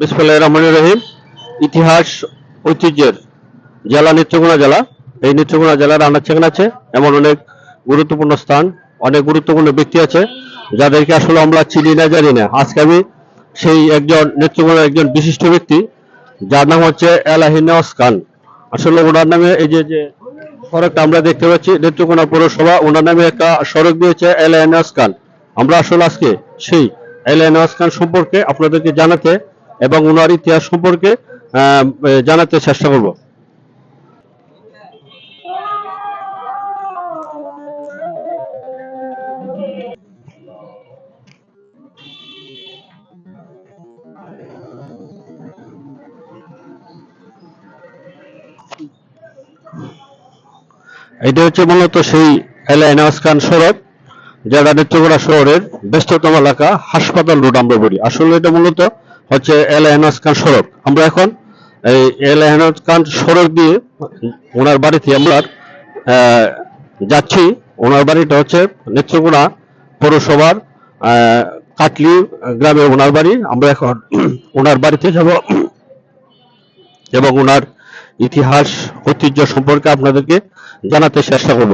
বিসমুল্লাহ রহমান রহিম। ইতিহাস, ঐতিহ্যের জেলা, নেত্রকোনা জেলা। এই নেত্রকোনা জেলার আনাচেখান আছে। এমন অনেক গুরুত্বপূর্ণ স্থান, অনেক গুরুত্বপূর্ণ ব্যক্তি আছে, যাদেরকে আসলে আমরা চিনি না, জানি না। আজকে আমি সেই একজন, নেত্রকোনার একজন বিশিষ্ট ব্যক্তি, যার নাম হচ্ছে এলাহিনাস খান। আসলে ওনার নামে এই যে যে সড়কটা আমরা দেখতে পাচ্ছি, নেত্রকোনা পৌরসভা, ওনার নামে একটা সড়ক দিয়েছে এলাহিনাস খান। আমরা আসলে আজকে সেই এলাহিনাস খান সম্পর্কে আপনাদেরকে জানাতে এবং ওনার ইতিহাস সম্পর্কে জানাতে চেষ্টা করব। এটা হচ্ছে মূলত সেই এলাইনাস খান সড়ক, যেটা নেত্রকোনা শহরের ব্যস্ততম এলাকা হাসপাতাল রোড আমরা বলি আসলে এটা মূলত হচ্ছে এলাইনাস খান সড়ক। আমরা এখন এই এলাইনাস খান সড়ক দিয়ে ওনার বাড়িতে আমরা যাচ্ছি। ওনার বাড়িটা হচ্ছে নেত্রকোনা পৌরসভার কাটলি গ্রামে ওনার বাড়ি। আমরা এখন ওনার বাড়িতে যাব। এবং ওনার ইতিহাস, ঐতিহ্য সম্পর্কে আপনাদেরকে জানাতে চেষ্টা করব।